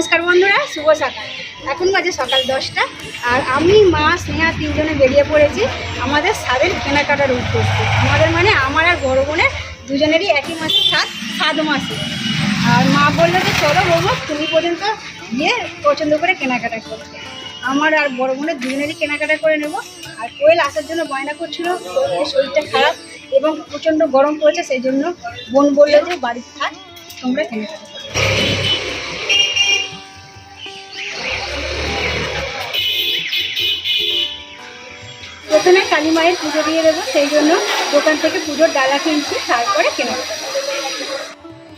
নমস্কার বন্ধুরা, শুভ সকাল। এখন বাজে সকাল দশটা, আর আমি, মা, স্নেহা তিনজনে বেরিয়ে পড়েছি আমাদের স্বাদের কেনাকাটার উদ্দেশ্যে। আমাদের মানে আমার আর বড় বোনের দুজনেরই একই মাসে সাত সাত মাসে। আর মা বলল যে, চলো বৌমা, তুমি পর্যন্ত গিয়ে পছন্দ করে কেনাকাটা করতে আমার আর বড় বোনের দুজনেরই কেনাকাটা করে নেব। আর কোয়েল আসার জন্য বায়না করছিল শরীরটা খারাপ এবং প্রচণ্ড গরম পড়েছে, সেই জন্য বোন বলল যে, বাড়িতে থাক, তোমরা কেনাকাটা প্রথমে কালী মায়ের পুজো দিয়ে দেবো, সেই জন্য দোকান থেকে পুজোর ডালা কিনছি, তারপরে কেনাকাটা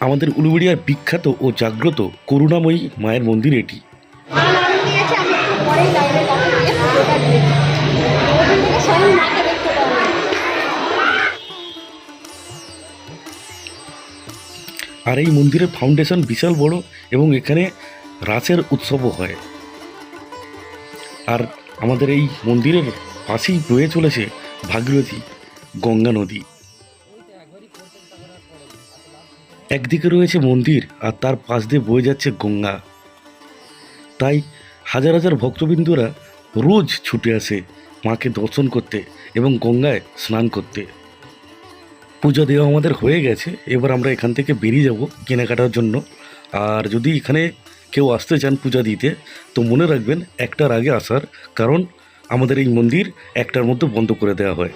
আমাদের উলুবেড়িয়ার বিখ্যাত ও জাগ্রত করুণাময়ী মায়ের মন্দির এটি। আর এই মন্দিরের ফাউন্ডেশন বিশাল বড় এবং এখানে রাসের উৎসবও হয়। আর আমাদের এই মন্দিরের পাশেই বয়ে চলেছে ভাগীরথী, গঙ্গা নদী। একদিকে রয়েছে মন্দির আর তার পাশ দিয়ে বয়ে যাচ্ছে গঙ্গা। তাই হাজার হাজার ভক্তবিন্দুরা রোজ ছুটে আসে মাকে দর্শন করতে এবং গঙ্গায় স্নান করতে। পূজা দেওয়া আমাদের হয়ে গেছে, এবার আমরা এখান থেকে বেরিয়ে যাব কেনাকাটার জন্য। আর যদি এখানে কেউ আসতে চান পূজা দিতে, তো মনে রাখবেন একটার আগে আসার কারণ আমাদের এই মন্দির একটার মধ্যে বন্ধ করে দেওয়া হয়।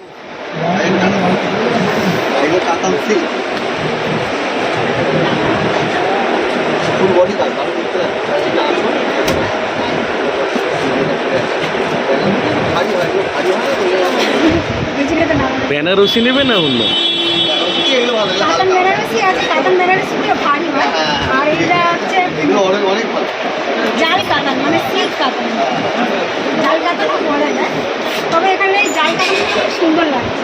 বেনারসি নেবে না ফুল কাতান আছে কাতান ভারী হয়। আর এটা হচ্ছে এগুলো অনেক অনেক জাল কাতান মানে সিল্ক কাতান জাল বলা যায়। তবে এখানে এই জাল কাতান খুব সুন্দর লাগছে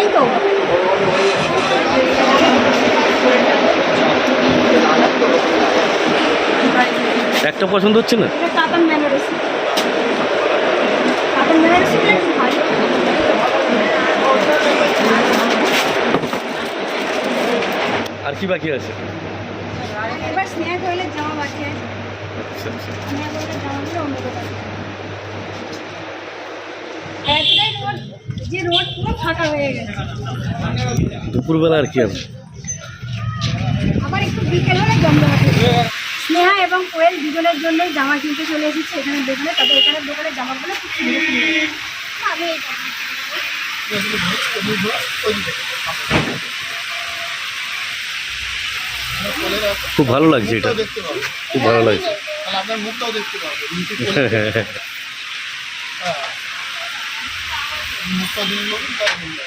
এই তো। একটা পছন্দ হচ্ছে না? কাতান বেনারসি কাতান বেনারসিগুলো একটু ভারী আর কি বাকি আছে? এবার স্নেহা কোয়েলের আছে। আচ্ছা আচ্ছা। স্নেহা কোয়েলের জামাগুলো অন্য দোকানে যে রোড পুরো ফাঁকা হয়ে গেছে। দুপুরবেলা আর কি আছে? আবার একটু বিকেল হলে জমজমাট স্নেহা এবং কোয়েল দুজনের জন্যই জামা কিনতে চলে এসেছি। এখানে দোকানে তবে এখানে দোকানের জামাগুলো খুব সুন্দর আমি খুব ভালো লাগছে এটা। খুব ভালো লাগছে। আপনার মুখটাও দেখতে মুখটা দিন বলুন তার মুখটা।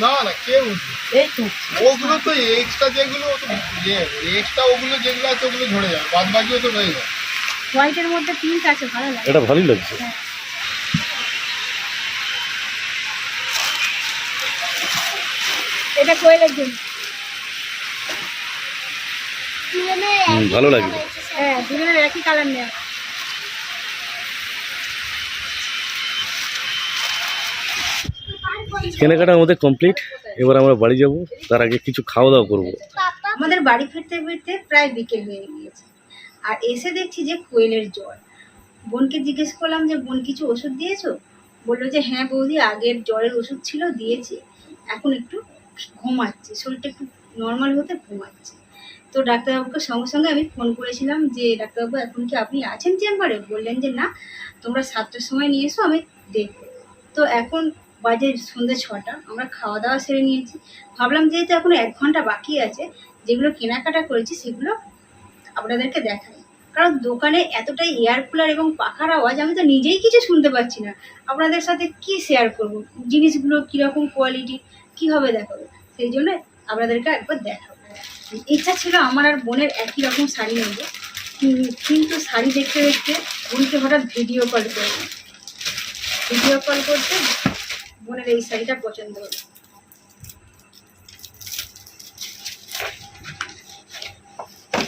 না না কেউ ওগুলো তো এক্সট্রা যেগুলো এক্সট্রা ওগুলো যেগুলো আছে ওগুলো ঝরে যাবে বাদ বাকিও তো রয়ে যাবে হোয়াইটের মধ্যে পিঙ্ক আছে ভালো লাগে এটা ভালোই লাগছে। এটা কোয়েলের জন্য ভালো হ্যাঁ দুজনের একই কালার নেওয়া কেনাকাটা আমাদের কমপ্লিট এবার আমরা বাড়ি যাব তার আগে কিছু খাওয়া দাওয়া করব। আমাদের বাড়ি ফিরতে ফিরতে প্রায় বিকেল হয়ে গিয়েছে। আর এসে দেখছি যে কোয়েলের জ্বর। বোনকে জিজ্ঞেস করলাম যে বোন কিছু ওষুধ দিয়েছ? বলল যে হ্যাঁ বৌদি আগের জ্বরের ওষুধ ছিল দিয়েছি। এখন একটু ঘুমাচ্ছে, শরীরটা একটু নর্মাল হতে ঘুমাচ্ছে। তো ডাক্তারবাবুকে সঙ্গে সঙ্গে আমি ফোন করেছিলাম যে, ডাক্তারবাবু, এখন কি আপনি আছেন চেম্বারে? বললেন যে, না, তোমরা সাতটার সময় নিয়ে এসো, আমি দেখব। তো এখন বাজে সন্ধ্যে ছটা, আমরা খাওয়া দাওয়া সেরে নিয়েছি। ভাবলাম যেহেতু এখন এক ঘণ্টা বাকি আছে, যেগুলো কেনাকাটা করেছি, সেগুলো আপনাদেরকে দেখাই। কারণ দোকানে এতটাই এয়ার কুলার এবং পাখার আওয়াজ, আমি তো নিজেই কিছু শুনতে পাচ্ছি না। আপনাদের সাথে কি শেয়ার করব? জিনিসগুলো কীরকম কোয়ালিটি কীভাবে দেখাবো? সেই জন্য আপনাদেরকে একবার দেখাবো। ইচ্ছা ছিল আমার আর বোনের একই রকম শাড়ি নেব। কিন্তু শাড়ি দেখতে দেখতে বোনকে হঠাৎ ভিডিও কল করলাম। ভিডিও কল করতে বোনের এই শাড়িটা পছন্দ হলো।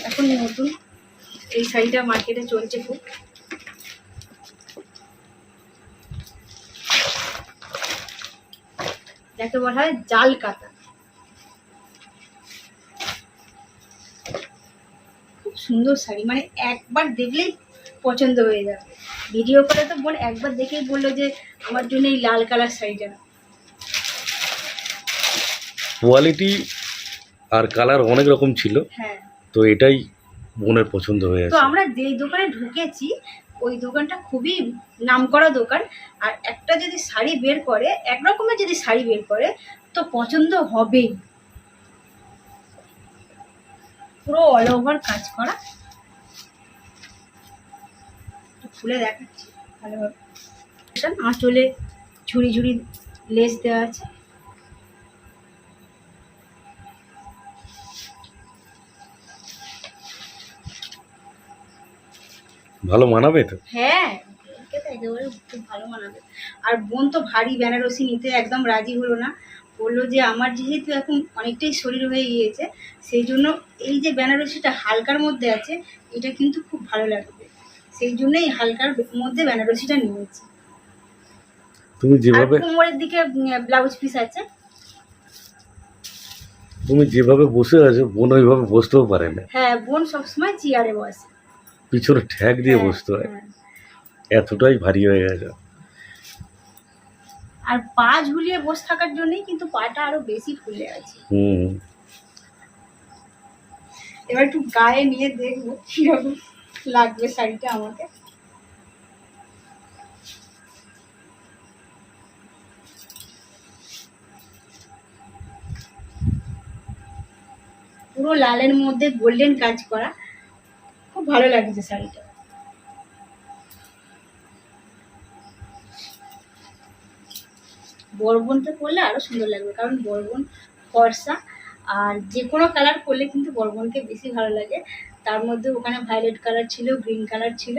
এখন নতুন এই শাড়িটা মার্কেটে চলছে খুব। যাকে বলা হয় জাল কাতা খুব সুন্দর শাড়ি মানে একবার দেখলেই পছন্দ হয়ে যাবে। ভিডিও করে তো বোন একবার দেখেই বলল যে আমার জন্য এই লাল কালার শাড়িটা। কোয়ালিটি আর কালার অনেক রকম ছিল। হ্যাঁ। তো এটাই বোনের পছন্দ হয়ে তো আমরা যেই দোকানে ঢুকেছি ওই দোকানটা খুবই নামকরা দোকান। আর একটা যদি শাড়ি বের করে, এক রকমের যদি শাড়ি বের করে, তো পছন্দ হবেই। পুরো অল ওভার কাজ করা। খুলে দেখাচ্ছি। ভালোভাবে। আঁচলে ঝুড়ি ঝুড়ি লেস দেওয়া আছে। ভালো মানাবে তো? হ্যাঁ একেবারে খুব ভালো মানাবে। আর বোন তো ভারী বেনারসি নিতে একদম রাজি হলো না। বলল যে আমার যেহেতু এখন অনেকটাই শরীর হয়ে গিয়েছে সেই জন্য এই যে বেনারসিটা হালকার মধ্যে আছে এটা কিন্তু খুব ভালো লাগবে। সেই জন্যই হালকার মধ্যে বেনারসিটা নিয়েছি। তুমি যেভাবে কোমরের দিকে ব্লাউজ পিস আছে? তুমি যেভাবে বসে আছো বোন ওইভাবে বসতেও পারে না। হ্যাঁ বোন সবসময় চেয়ারে বসে। পিছনে ঠ্যাক দিয়ে হ্যাঁ, বসতে হয়। হ্যাঁ। এতটাই ভারী হয়ে গেছে। আর পা ঝুলিয়ে বসে থাকার জন্যই কিন্তু পাটা আরও বেশি ফুলে আছে। হুম। এবার একটু গায়ে নিয়ে দেখব কীরকম লাগবে শাড়িটা আমাকে। পুরো লালের মধ্যে গোল্ডেন কাজ করা। খুব ভালো লাগছে শাড়িটা। বরবনটা পরলে আরও সুন্দর লাগবে, কারণ বরবন ফর্সা, আর যে কোনো কালার করলে কিন্তু বরবনকে বেশি ভালো লাগে। তার মধ্যে ওখানে ভায়োলেট কালার ছিল গ্রিন কালার ছিল।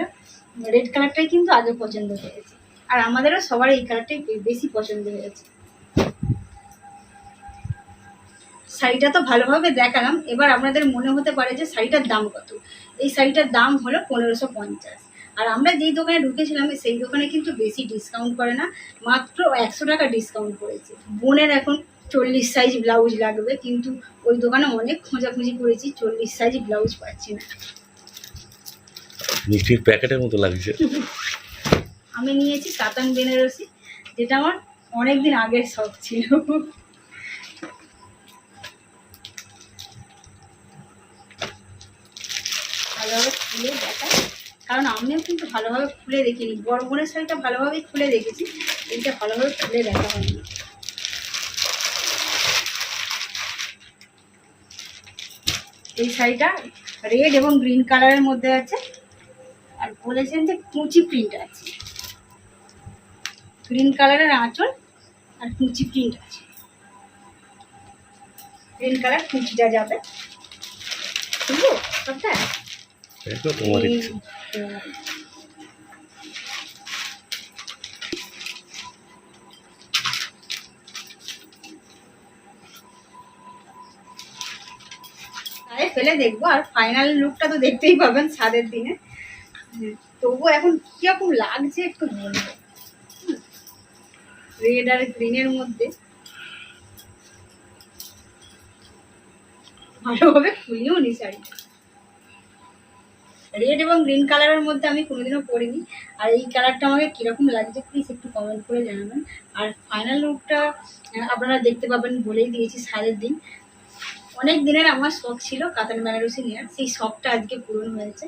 রেড কালারটাই কিন্তু আগে পছন্দ হয়েছে। আর আমাদেরও সবার এই কালারটাই বেশি পছন্দ হয়েছে। শাড়িটা তো ভালোভাবে দেখালাম। এবার আপনাদের মনে হতে পারে যে শাড়িটার দাম কত। এই শাড়িটার দাম হলো পনেরোশো পঞ্চাশ। আর আমরা যেই দোকানে ঢুকেছিলাম সেই দোকানে কিন্তু বেশি ডিসকাউন্ট করে না। মাত্র একশো টাকা ডিসকাউন্ট করেছে। বোনের এখন চল্লিশ সাইজ ব্লাউজ লাগবে কিন্তু ওই দোকানে অনেক খোঁজাখুঁজি করেছি চল্লিশ সাইজ ব্লাউজ পাচ্ছি না। মিষ্টির প্যাকেটের মতো লাগছে। আমি নিয়েছি কাতান বেনারসি যেটা আমার অনেক দিন আগের শখ ছিল। কারণ আমিও কিন্তু ভালোভাবে খুলে দেখিনি। বড় বোনের শাড়িটা ভালোভাবে খুলে দেখেছি এইটা ভালোভাবে খুলে দেখা হয়নি। এই শাড়িটা রেড এবং গ্রিন কালারের মধ্যে আছে। আর বলেছেন যে কুচি প্রিন্ট আছে। গ্রিন কালারের আঁচল আর কুচি প্রিন্ট আছে। গ্রিন কালার কুচিটা যাবে। বুঝলো? সবটা? ফেলে দেখব, আর ফাইনাল লুকটা তো দেখতেই পাবেন সাদের দিনে। তবুও এখন কীরকম লাগছে একটু বলব রেড আর গ্রিনের মধ্যে। ভালোভাবে খুলিও নি শাড়িটা। রেড এবং গ্রিন কালারের মধ্যে আমি কোনোদিনও পরিনি আর এই কালারটা আমাকে কীরকম লাগছে প্লিজ একটু কমেন্ট করে জানাবেন। আর ফাইনাল লুকটা আপনারা দেখতে পাবেন বলেই দিয়েছি সারের দিন। অনেক দিনের আমার শখ ছিল কাতান বেনারসি নেওয়ার, সেই শখটা আজকে পূরণ হয়েছে।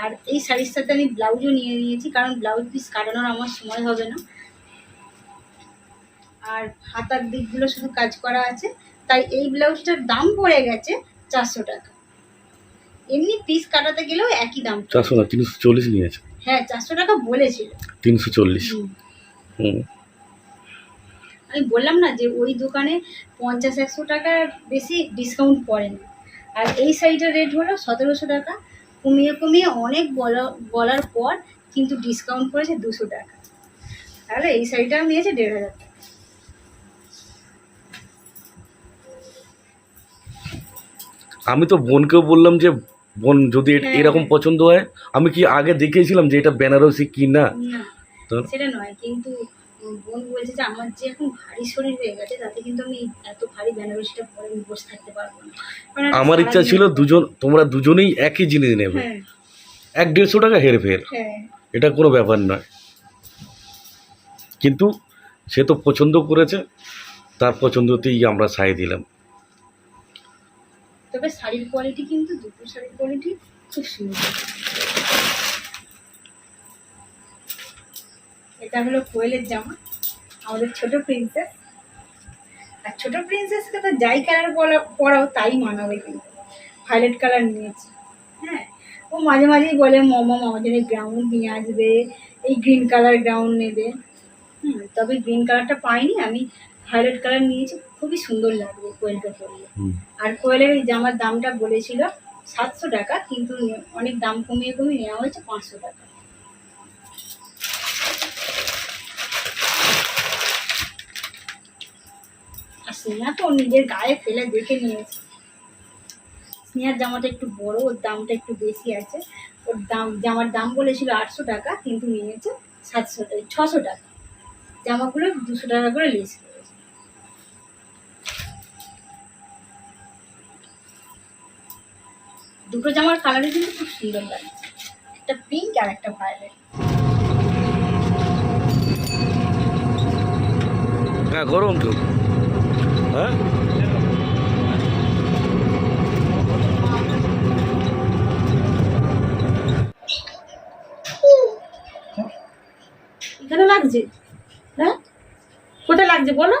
আর এই শাড়ির সাথে আমি ব্লাউজও নিয়ে নিয়েছি, কারণ ব্লাউজ পিস কাটানোর আমার সময় হবে না। আর হাতার দিকগুলো শুধু কাজ করা আছে, তাই এই ব্লাউজটার দাম পড়ে গেছে চারশো টাকা। এমনি পিস কাটাতে গেলেও একই দাম। চারশো না তিনশো চল্লিশ নিয়েছে। হ্যাঁ চারশো টাকা বলেছিল। তিনশো চল্লিশ। হুম। হুম। আমি বললাম না যে ওই দোকানে পঞ্চাশ একশো টাকার বেশি ডিসকাউন্ট পড়ে না। আর এই শাড়িটার রেট হলো সতেরোশো টাকা। কমিয়ে কমিয়ে অনেক বলা বলার পর কিন্তু ডিসকাউন্ট করেছে দুশো টাকা। তাহলে এই শাড়িটা নিয়েছে দেড় হাজার টাকা। আমি তো বোনকেও বললাম যে বোন যদি হ্যাঁ। এরকম পছন্দ হয় আমি কি আগে দেখিয়েছিলাম যে এটা বেনারসি কি না? সেটা নয় কিন্তু বোন বলছে যে আমার যে এখন ভারী শরীর হয়ে গেছে তাতে কিন্তু আমি এত ভারী বেনারসিটা পরে আমি বসে থাকতে পারব না। আমার ইচ্ছা ছিল দুজন তোমরা দুজনেই একই জিনিস নেবে। হ্যাঁ। এক দেড়শো টাকা হেরে ফের। হ্যাঁ। এটা কোনো ব্যাপার নয়। কিন্তু সে তো পছন্দ করেছে তার পছন্দতেই আমরা সাই দিলাম। তবে শাড়ির কোয়ালিটি কিন্তু দুটো শাড়ির কোয়ালিটি খুব সুন্দর। এটা হলো কোয়েলের জামা, আমাদের ছোট প্রিন্সেস আর ছোট প্রিন্সেসকে তো যাই কালার পরাও তাই মানাবে কিন্তু। ভায়োলেট কালার নিয়েছে হ্যাঁ? ও মাঝে মাঝেই বলে, মমা আমার জন্য গ্রাউন্ড নিয়ে আসবে, এই গ্রিন কালার গ্রাউন্ড নেবে। হুম, তবে গ্রিন কালারটা পাইনি। আমি ভায়োলেট কালার নিয়েছি খুবই সুন্দর লাগবে কোয়েলকে পরিয়ে আর কোয়েলের এই জামার দামটা বলেছিল সাতশো টাকা কিন্তু অনেক দাম কমিয়ে কমিয়ে নেওয়া হয়েছে পাঁচশো টাকা। আর স্নেহা তো নিজের গায়ে ফেলে দেখে নিয়েছে। স্নেহার জামাটা একটু বড় ওর দামটা একটু বেশি আছে। ওর দাম জামার দাম বলেছিল আটশো টাকা কিন্তু নিয়েছে সাতশো ছশো টাকা। জামাগুলো দুশো টাকা করে লেস। দুটো জামার কালারই কিন্তু খুব সুন্দর লাগছে। একটা পিঙ্ক আর একটা ভায়োলেট হ্যাঁ গরম তো। হ্যাঁ? এখানে লাগছে। হ্যাঁ? কোথায় লাগছে বলো?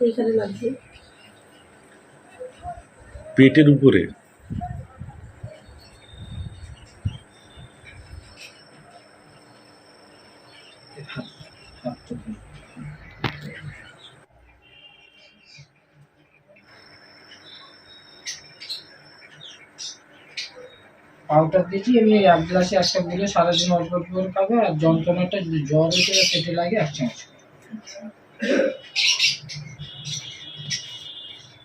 এইখানে লাগছে। পেটের উপরে। পাউডার দিয়েছি এমনি এক গ্লাসে একটা গুলে সারাদিন অল্প অল্প করে খাবে আর যন্ত্রণাটা জ্বর বা পেটে লাগে এক চামচ।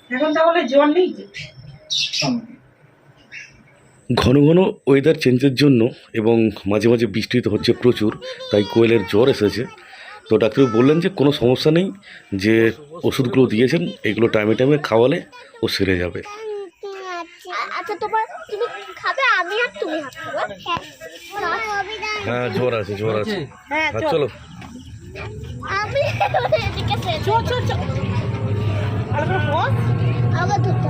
এখন তাহলে জ্বর নেই ঘন ঘন ওয়েদার চেঞ্জের জন্য এবং মাঝে মাঝে বৃষ্টি তো হচ্ছে প্রচুর তাই কোয়েলের জ্বর এসেছে। তো ডাক্তারবাবু বললেন যে কোনো সমস্যা নেই যে ওষুধগুলো দিয়েছেন এগুলো টাইমে টাইমে খাওয়ালে ও সেরে যাবে। আচ্ছা তোমার তুমি খাবে আমি আর তুমি হ্যাঁ? জ্বর আছে জ্বর আছে। হ্যাঁ হ্যাঁ চলো। আমি এদিকে চল চল চল ভালো করে বস। আবার ধরতে